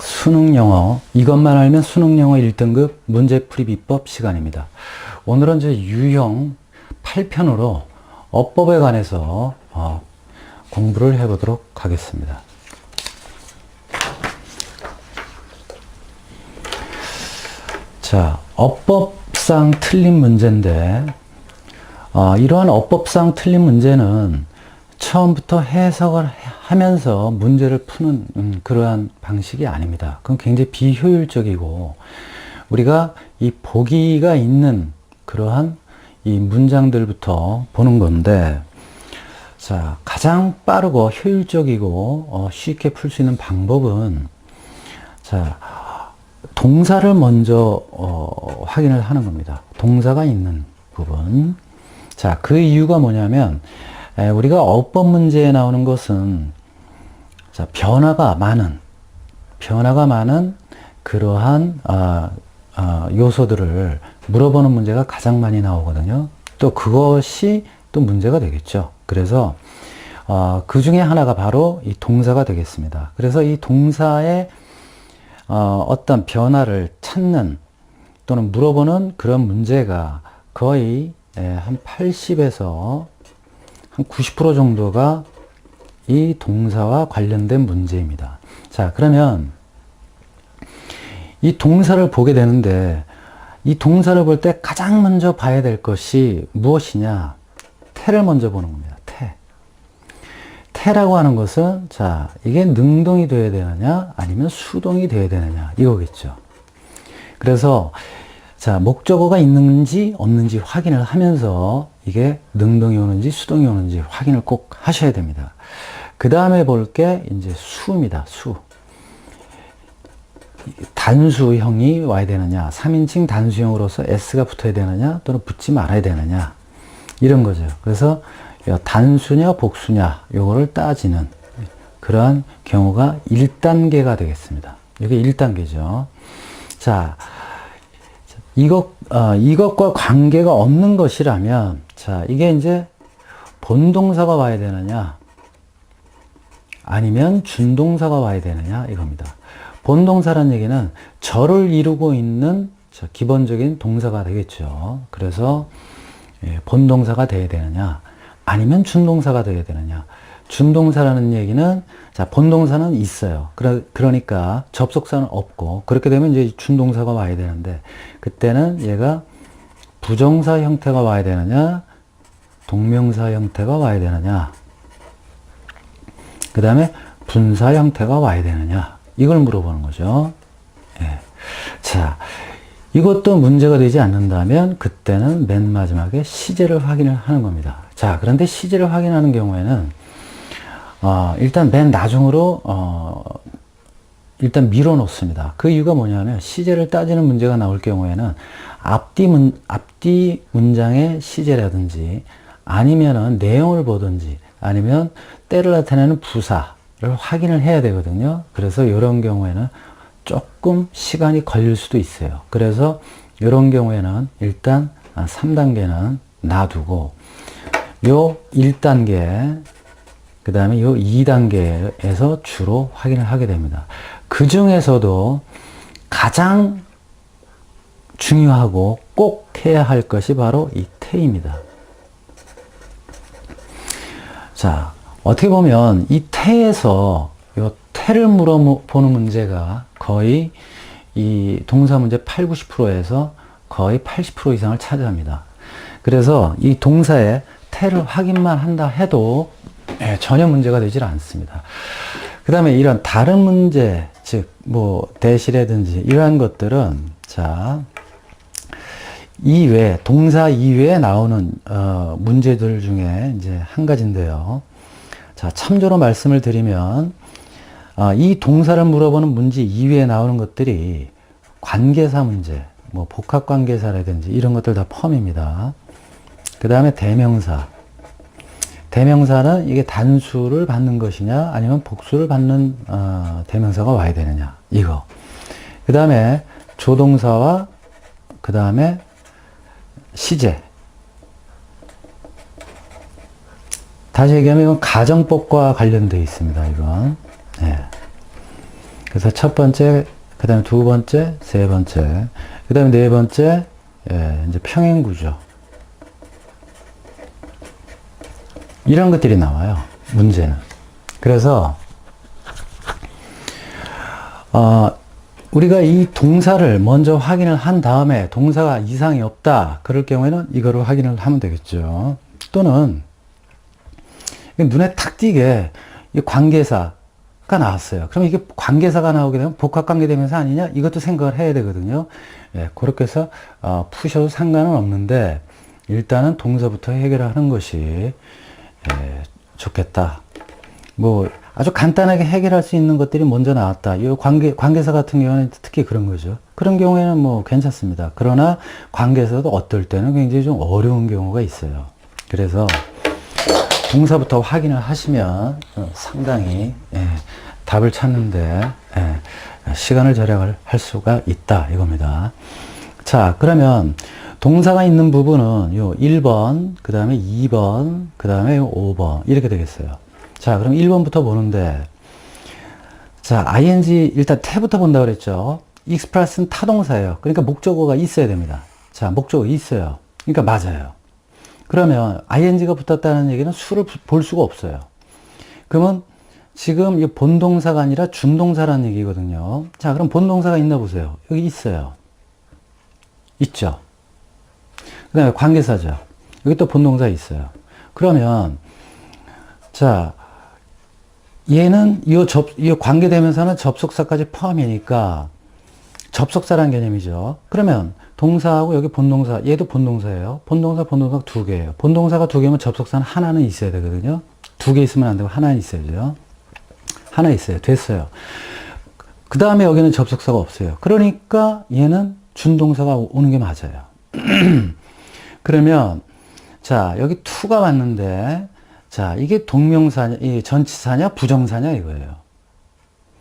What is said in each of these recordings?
수능 영어 이것만 알면 수능 영어 1등급 문제풀이 비법 시간입니다. 오늘은 이제 유형 8편으로 어법에 관해서 어, 공부를 해보도록 하겠습니다. 자, 어법상 틀린 문제인데 어, 이러한 어법상 틀린 문제는 처음부터 해석을 하면서 문제를 푸는 음, 그러한 방식이 아닙니다. 그건 굉장히 비효율적이고 우리가 이 보기가 있는 그러한 이 문장들부터 보는 건데 자 가장 빠르고 효율적이고 어, 쉽게 풀 수 있는 방법은 자 동사를 먼저 어, 확인을 하는 겁니다. 동사가 있는 부분. 자, 그 이유가 뭐냐면 에, 우리가 어법 문제에 나오는 것은 자, 변화가 많은 변화가 많은 그러한 아, 아, 요소들을 물어보는 문제가 가장 많이 나오거든요. 또 그것이 또 문제가 되겠죠. 그래서 어, 그 중에 하나가 바로 이 동사가 되겠습니다. 그래서 이 동사의 어, 어떤 변화를 찾는 또는 물어보는 그런 문제가 거의 예, 한 80에서 한 90% 정도가 이 동사와 관련된 문제입니다. 자, 그러면 이 동사를 보게 되는데 이 동사를 볼 때 가장 먼저 봐야 될 것이 무엇이냐? 태를 먼저 보는 겁니다. 태. 태라고 하는 것은 자, 이게 능동이 되어야 되느냐 아니면 수동이 되어야 되느냐 이거겠죠. 그래서 자, 목적어가 있는지 없는지 확인을 하면서 이게 능동이 오는지 수동이 오는지 확인을 꼭 하셔야 됩니다. 그 다음에 볼 게 이제 수입니다. 수. 단수형이 와야 되느냐, 3인칭 단수형으로서 S가 붙어야 되느냐, 또는 붙지 말아야 되느냐, 이런 거죠. 그래서 단수냐, 복수냐, 요거를 따지는 그러한 경우가 1단계가 되겠습니다. 이게 1단계죠. 자, 이것, 어, 이것과 관계가 없는 것이라면, 자, 이게 이제 본동사가 와야 되느냐, 아니면 준동사가 와야 되느냐, 이겁니다. 본동사란 얘기는 절을 이루고 있는 기본적인 동사가 되겠죠. 그래서 예, 본동사가 돼야 되느냐, 아니면 준동사가 돼야 되느냐. 준동사라는 얘기는 자 본동사는 있어요. 그러, 그러니까 접속사는 없고 그렇게 되면 이제 준동사가 와야 되는데 그때는 얘가 부정사 형태가 와야 되느냐, 동명사 형태가 와야 되느냐, 그 다음에 분사 형태가 와야 되느냐 이걸 물어보는 거죠. 예. 자, 이것도 문제가 되지 않는다면 그때는 맨 마지막에 시제를 확인을 하는 겁니다. 자, 그런데 시제를 확인하는 경우에는 어, 일단 맨 나중으로 어, 일단 밀어 놓습니다. 그 이유가 뭐냐면 시제를 따지는 문제가 나올 경우에는 앞뒤 문 앞뒤 문장의 시제라든지 아니면은 내용을 보든지 아니면 때를 나타내는 부사를 확인을 해야 되거든요. 그래서 이런 경우에는 조금 시간이 걸릴 수도 있어요. 그래서 이런 경우에는 일단 3단계는 놔두고 요 1단계 그 다음에 요 2단계에서 주로 확인을 하게 됩니다. 그 중에서도 가장 중요하고 꼭 해야 할 것이 바로 이 태입니다. 자, 어떻게 보면 이 태에서 요 태를 물어보는 문제가 거의 이 동사 문제 8, 90%에서 거의 80% 이상을 차지합니다. 그래서 이 동사의 태를 확인만 한다 해도 예, 전혀 문제가 되질 않습니다. 그 다음에 이런 다른 문제, 즉, 뭐, 대시라든지 이러한 것들은, 자, 이외, 동사 이외에 나오는, 어, 문제들 중에 이제 한 가지인데요. 자, 참조로 말씀을 드리면, 어, 이 동사를 물어보는 문제 이외에 나오는 것들이 관계사 문제, 뭐, 복합관계사라든지 이런 것들 다 포함입니다. 그 다음에 대명사, 대명사는 이게 단수를 받는 것이냐 아니면 복수를 받는 어, 대명사가 와야 되느냐 이거 그 다음에 조동사와 그 다음에 시제 다시 얘기하면 이건 가정법과 관련되어 있습니다 이건 네. 그 그래서 첫 번째, 그 다음에 두 번째, 세 번째, 그 다음에 네 번째, 예, 이제 평행구조. 이런 것들이 나와요. 문제는. 그래서, 어, 우리가 이 동사를 먼저 확인을 한 다음에 동사가 이상이 없다. 그럴 경우에는 이거를 확인을 하면 되겠죠. 또는 눈에 탁 띄게 이 관계사 가 나왔어요. 그럼 이게 관계사가 나오게 되면 복합관계대명사 아니냐? 이것도 생각을 해야 되거든요. 예, 그렇게 해서 어, 푸셔도 상관은 없는데 일단은 동사부터 해결하는 것이 예, 좋겠다. 뭐 아주 간단하게 해결할 수 있는 것들이 먼저 나왔다. 이 관계 관계사 같은 경우는 특히 그런 거죠. 그런 경우에는 뭐 괜찮습니다. 그러나 관계사도 어떨 때는 굉장히 좀 어려운 경우가 있어요. 그래서 동사부터 확인을 하시면 어, 상당히 예, 답을 찾는데 예, 시간을 절약을 할 수가 있다 이겁니다. 자 그러면 동사가 있는 부분은 요 1번 그 다음에 2번 그 다음에 5번 이렇게 되겠어요. 자 그럼 1번부터 보는데 자 ing 일단 태부터 본다 그랬죠. express는 타동사예요. 그러니까 목적어가 있어야 됩니다. 자 목적어 있어요. 그러니까 맞아요. 그러면 ing가 붙었다는 얘기는 수를 볼 수가 없어요. 그러면 지금 이 본동사가 아니라 준동사라는 얘기거든요. 자, 그럼 본동사가 있나 보세요. 여기 있어요. 있죠. 그 다음에 관계사죠. 여기 또 본동사 있어요. 그러면, 자, 얘는 이 접, 이 관계대명사는 접속사까지 포함이니까 접속사라는 개념이죠. 그러면 동사하고 여기 본동사, 얘도 본동사예요. 본동사, 본동사 두 개예요. 본동사가 두 개면 접속사는 하나는 있어야 되거든요. 두 개 있으면 안 되고 하나는 있어야죠. 하나 있어요. 됐어요. 그 다음에 여기는 접속사가 없어요. 그러니까 얘는 준동사가 오는 게 맞아요. 그러면 자 여기 투가 왔는데 자 이게 동명사냐, 이 전치사냐, 부정사냐 이거예요.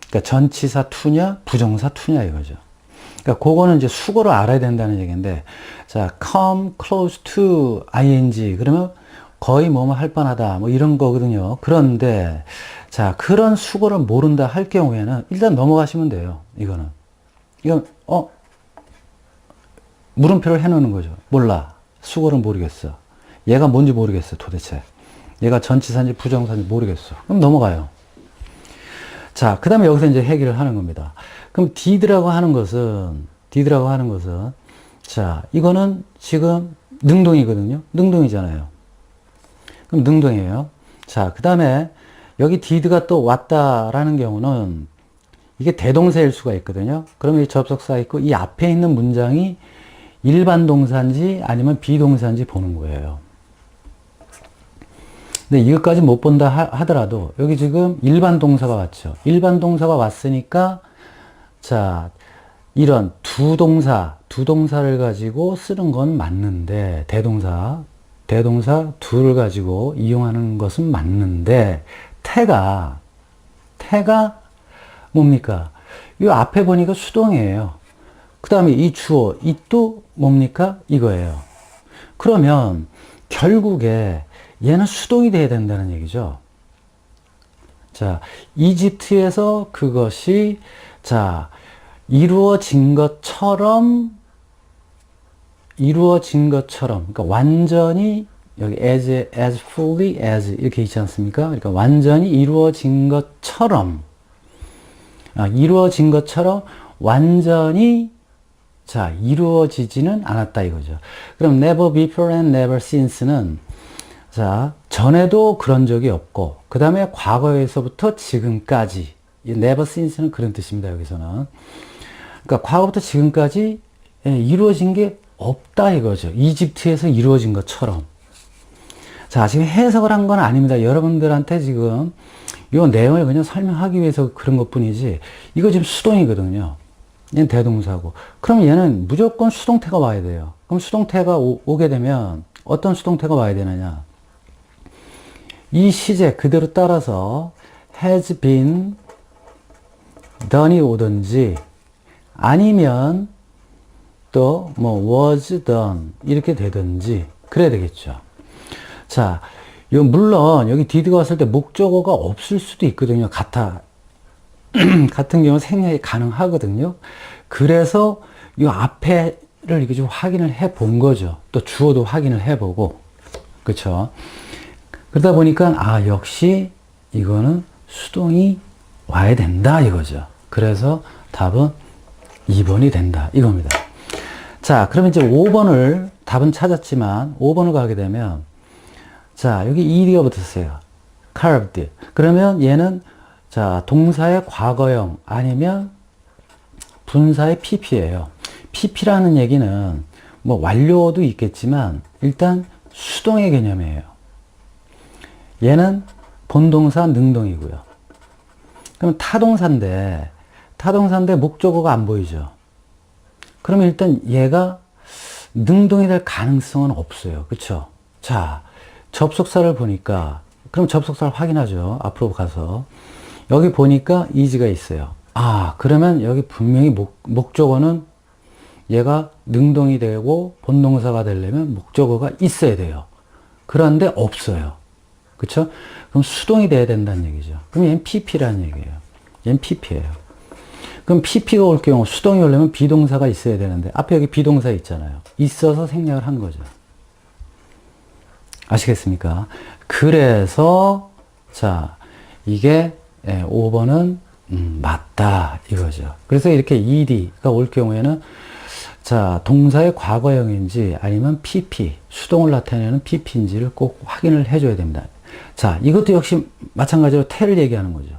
그러니까 전치사 투냐, 부정사 투냐 이거죠. 그러니까 그거는 이제 수고를 알아야 된다는 얘기인데, 자, come close to ing 그러면 거의 뭐뭐 할 뻔하다 뭐 이런 거거든요. 그런데 자 그런 수고를 모른다 할 경우에는 일단 넘어가시면 돼요. 이거는 이건 어 물음표를 해놓는 거죠. 몰라 수고를 모르겠어. 얘가 뭔지 모르겠어 도대체. 얘가 전치사인지 부정사인지 모르겠어. 그럼 넘어가요. 자, 그 다음에 여기서 이제 해결을 하는 겁니다. 그럼 did라고 하는 것은, did라고 하는 것은, 자, 이거는 지금 능동이거든요. 능동이잖아요. 그럼 능동이에요. 자, 그 다음에 여기 did가 또 왔다라는 경우는 이게 대동사일 수가 있거든요. 그러면 이 접속사 있고 이 앞에 있는 문장이 일반 동사인지 아니면 비동사인지 보는 거예요. 근데 이것까지 못 본다 하 더라도 여기 지금 일반 동사가 왔죠. 일반 동사가 왔으니까 자 이런 두 동사 두 동사를 가지고 쓰는 건 맞는데 대동사 대동사 둘을 가지고 이용하는 것은 맞는데 태가 태가 뭡니까? 이 앞에 보니까 수동이에요. 그 다음에 이 주어 이 또 뭡니까? 이거예요. 그러면 결국에 얘는 수동이 돼야 된다는 얘기죠. 자, 이집트에서 그것이 자, 이루어진 것처럼 이루어진 것처럼 그러니까 완전히 여기 as as fully as 이렇게 있지 않습니까? 그러니까 완전히 이루어진 것처럼 아, 이루어진 것처럼 완전히 자 이루어지지는 않았다 이거죠. 그럼 never before and never since는 자, 전에도 그런 적이 없고, 그 다음에 과거에서부터 지금까지, never since는 그런 뜻입니다, 여기서는. 그러니까 과거부터 지금까지 예, 이루어진 게 없다 이거죠. 이집트에서 이루어진 것처럼. 자, 지금 해석을 한 건 아닙니다. 여러분들한테 지금 이 내용을 그냥 설명하기 위해서 그런 것 뿐이지, 이거 지금 수동이거든요. 얘는 대동사고. 그럼 얘는 무조건 수동태가 와야 돼요. 그럼 수동태가 오, 오게 되면 어떤 수동태가 와야 되느냐? 이 시제 그대로 따라서 has been done이 오든지 아니면 또 뭐 was done 이렇게 되든지 그래야 되겠죠. 자, 요 물론 여기 did가 왔을 때 목적어가 없을 수도 있거든요. 같아 같은 경우 생략이 가능하거든요. 그래서 이 앞에를 이렇게 좀 확인을 해 본 거죠. 또 주어도 확인을 해 보고. 그쵸. 그러다 보니까, 아, 역시 이거는 수동이 와야 된다, 이거죠. 그래서 답은 2번이 된다, 이겁니다. 자, 그러면 이제 5번을, 답은 찾았지만, 5번을 가게 되면, 자, 여기 ed가 붙었어요. carved. 그러면 얘는, 자, 동사의 과거형 아니면 분사의 pp예요. pp라는 얘기는 뭐 완료도 있겠지만, 일단 수동의 개념이에요. 얘는 본동사 능동이고요. 그럼 타동사인데, 타동사인데 목적어가 안 보이죠. 그러면 일단 얘가 능동이 될 가능성은 없어요. 그쵸? 자, 접속사를 보니까, 그럼 접속사를 확인하죠. 앞으로 가서. 여기 보니까 이지가 있어요. 아, 그러면 여기 분명히 목, 목적어는 얘가 능동이 되고 본동사가 되려면 목적어가 있어야 돼요. 그런데 없어요. 그쵸? 그럼 수동이 돼야 된다는 얘기죠. 그럼 얘는 PP라는 얘기예요. 얘는 PP예요. 그럼 PP가 올 경우 수동이 오려면 비동사가 있어야 되는데 앞에 여기 비동사 있잖아요. 있어서 생략을 한 거죠. 아시겠습니까? 그래서 자 이게 5번은 음, 맞다 이거죠. 그래서 이렇게 ed가 올 경우에는 자 동사의 과거형인지 아니면 pp 수동을 나타내는 pp인지를 꼭 확인을 해줘야 됩니다. 자 이것도 역시 마찬가지로 태를 얘기하는 거죠.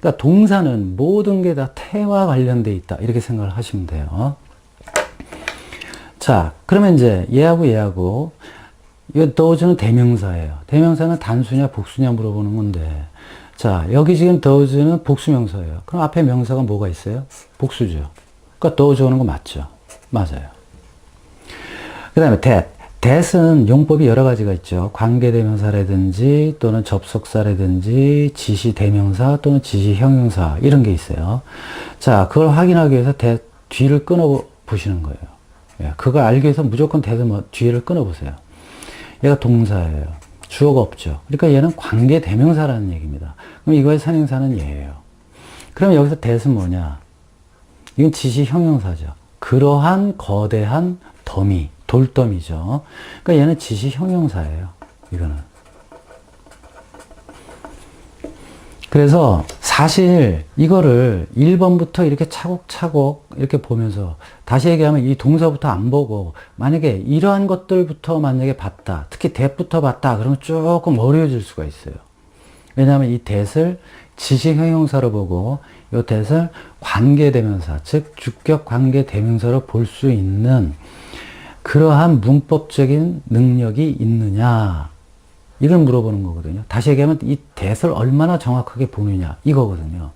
그러니까 동사는 모든 게 다 태와 관련돼 있다 이렇게 생각을 하시면 돼요. 자 그러면 이제 얘하고 얘하고 이거 does는 대명사예요. 대명사는 단수냐 복수냐 물어보는 건데 자 여기 지금 does는 복수명사예요. 그럼 앞에 명사가 뭐가 있어요? 복수죠. 그러니까 does 오는 거 맞죠? 맞아요. 그 다음에 that. That은 용법이 여러 가지가 있죠. 관계대명사라든지 또는 접속사라든지 지시대명사 또는 지시형용사 이런 게 있어요. 자 그걸 확인하기 위해서 that 뒤를 끊어 보시는 거예요. 예, 그걸 알기 위해서 무조건 that은 뭐 뒤를 끊어 보세요. 얘가 동사예요. 주어가 없죠. 그러니까 얘는 관계 대명사라는 얘기입니다. 그럼 이거의 선행사는 얘예요. 그럼 여기서 that은 뭐냐? 이건 지시 형용사죠. 그러한 거대한 더미, 돌더미죠. 그러니까 얘는 지시 형용사예요. 이거는. 그래서 사실 이거를 1번부터 이렇게 차곡차곡 이렇게 보면서 다시 얘기하면 이 동사부터 안 보고 만약에 이러한 것들부터 만약에 봤다. 특히 대부터 봤다. 그러면 조금 어려워질 수가 있어요. 왜냐하면 이 대을 지식 형용사로 보고 이 대을 관계대명사, 즉 주격 관계대명사로 볼 수 있는 그러한 문법적인 능력이 있느냐 이걸 물어보는 거거든요. 다시 얘기하면 이 대을 얼마나 정확하게 보느냐 이거거든요.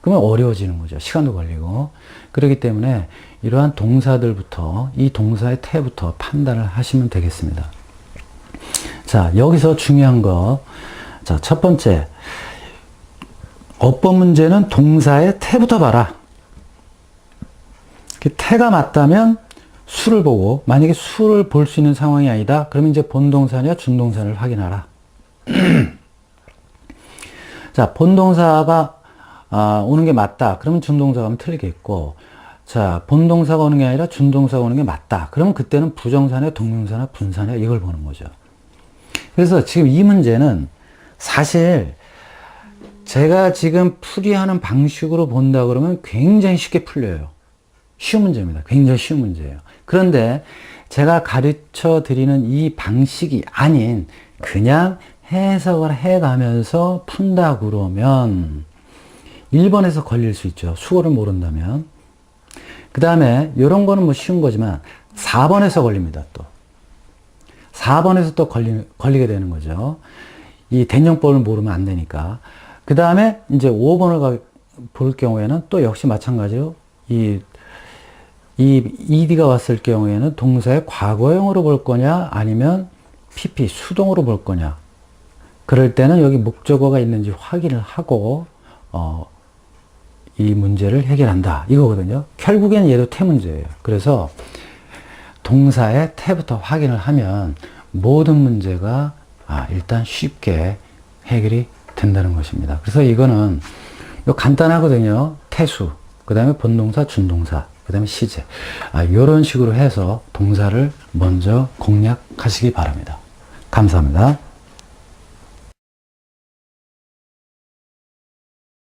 그러면 어려워지는 거죠. 시간도 걸리고. 그렇기 때문에 이러한 동사들부터 이 동사의 태부터 판단을 하시면 되겠습니다. 자, 여기서 중요한 거. 자, 첫 번째. 어법 문제는 동사의 태부터 봐라. 그 태가 맞다면 수를 보고 만약에 수를 볼 수 있는 상황이 아니다. 그러면 이제 본동사냐 준동사를 확인하라. 자, 본동사가 아, 오는 게 맞다. 그러면 준동사가 하면 틀리겠고 자, 본동사가 오는 게 아니라 준동사가 오는 게 맞다. 그러면 그때는 부정사냐 동명사냐 분사냐 이걸 보는 거죠. 그래서 지금 이 문제는 사실 제가 지금 풀이하는 방식으로 본다 그러면 굉장히 쉽게 풀려요. 쉬운 문제입니다. 굉장히 쉬운 문제예요. 그런데 제가 가르쳐 드리는 이 방식이 아닌 그냥 해석을 해가면서 푼다 그러면 1번에서 걸릴 수 있죠. 수어를 모른다면. 그 다음에 이런 거는 뭐 쉬운 거지만 4번에서 걸립니다. 또. 4번에서 또 걸리, 걸리게 되는 거죠. 이 대명법을 모르면 안 되니까. 그 다음에 이제 5번을 가, 볼 경우에는 또 역시 마찬가지로 이, 이 ed가 왔을 경우에는 동사의 과거형으로 볼 거냐 아니면 pp 수동으로 볼 거냐. 그럴 때는 여기 목적어가 있는지 확인을 하고 어, 이 문제를 해결한다 이거거든요. 결국엔 얘도 태 문제예요. 그래서 동사의 태부터 확인을 하면 모든 문제가 아, 일단 쉽게 해결이 된다는 것입니다. 그래서 이거는 이거 간단하거든요. 태수, 그 다음에 본동사, 준동사, 그 다음에 시제. 아, 이런 식으로 해서 동사를 먼저 공략하시기 바랍니다. 감사합니다.